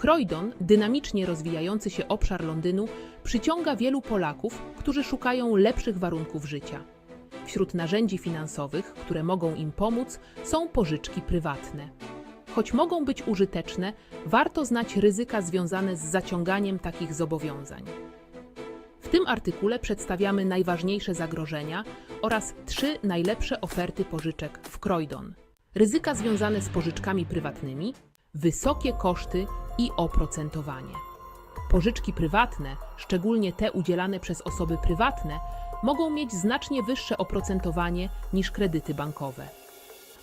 Croydon, dynamicznie rozwijający się obszar Londynu, przyciąga wielu Polaków, którzy szukają lepszych warunków życia. Wśród narzędzi finansowych, które mogą im pomóc, są pożyczki prywatne. Choć mogą być użyteczne, warto znać ryzyka związane z zaciąganiem takich zobowiązań. W tym artykule przedstawiamy najważniejsze zagrożenia oraz trzy najlepsze oferty pożyczek w Croydon. Ryzyka związane z pożyczkami prywatnymi, wysokie koszty i oprocentowanie. Pożyczki prywatne, szczególnie te udzielane przez osoby prywatne, mogą mieć znacznie wyższe oprocentowanie niż kredyty bankowe.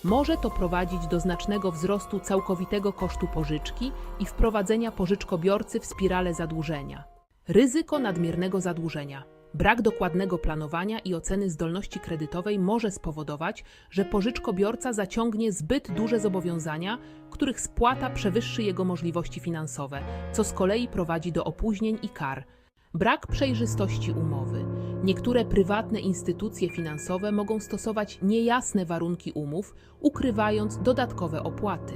Może to prowadzić do znacznego wzrostu całkowitego kosztu pożyczki i wprowadzenia pożyczkobiorcy w spiralę zadłużenia. Ryzyko nadmiernego zadłużenia. Brak dokładnego planowania i oceny zdolności kredytowej może spowodować, że pożyczkobiorca zaciągnie zbyt duże zobowiązania, których spłata przewyższy jego możliwości finansowe, co z kolei prowadzi do opóźnień i kar. Brak przejrzystości umowy. Niektóre prywatne instytucje finansowe mogą stosować niejasne warunki umów, ukrywając dodatkowe opłaty.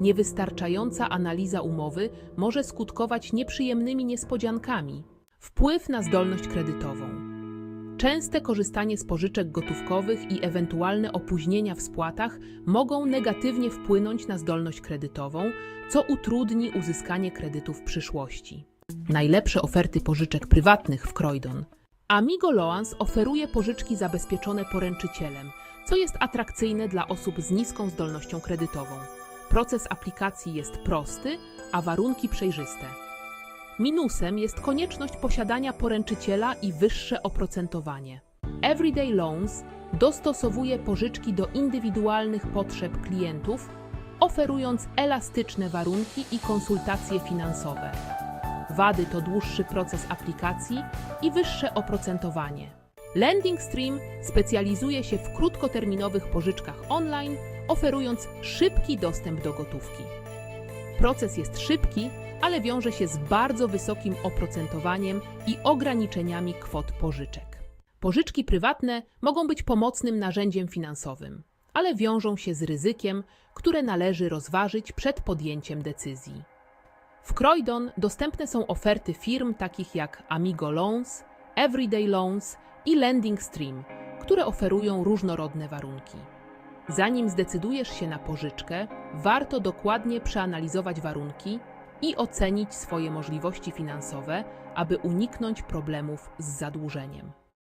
Niewystarczająca analiza umowy może skutkować nieprzyjemnymi niespodziankami. Wpływ na zdolność kredytową. Częste korzystanie z pożyczek gotówkowych i ewentualne opóźnienia w spłatach mogą negatywnie wpłynąć na zdolność kredytową, co utrudni uzyskanie kredytu w przyszłości. Najlepsze oferty pożyczek prywatnych w Croydon. Amigo Loans oferuje pożyczki zabezpieczone poręczycielem, co jest atrakcyjne dla osób z niską zdolnością kredytową. Proces aplikacji jest prosty, a warunki przejrzyste. Minusem jest konieczność posiadania poręczyciela i wyższe oprocentowanie. Everyday Loans dostosowuje pożyczki do indywidualnych potrzeb klientów, oferując elastyczne warunki i konsultacje finansowe. Wady to dłuższy proces aplikacji i wyższe oprocentowanie. Lending Stream specjalizuje się w krótkoterminowych pożyczkach online, oferując szybki dostęp do gotówki. Proces jest szybki, ale wiąże się z bardzo wysokim oprocentowaniem i ograniczeniami kwot pożyczek. Pożyczki prywatne mogą być pomocnym narzędziem finansowym, ale wiążą się z ryzykiem, które należy rozważyć przed podjęciem decyzji. W Croydon dostępne są oferty firm takich jak Amigo Loans, Everyday Loans i Lending Stream, które oferują różnorodne warunki. Zanim zdecydujesz się na pożyczkę, warto dokładnie przeanalizować warunki i ocenić swoje możliwości finansowe, aby uniknąć problemów z zadłużeniem.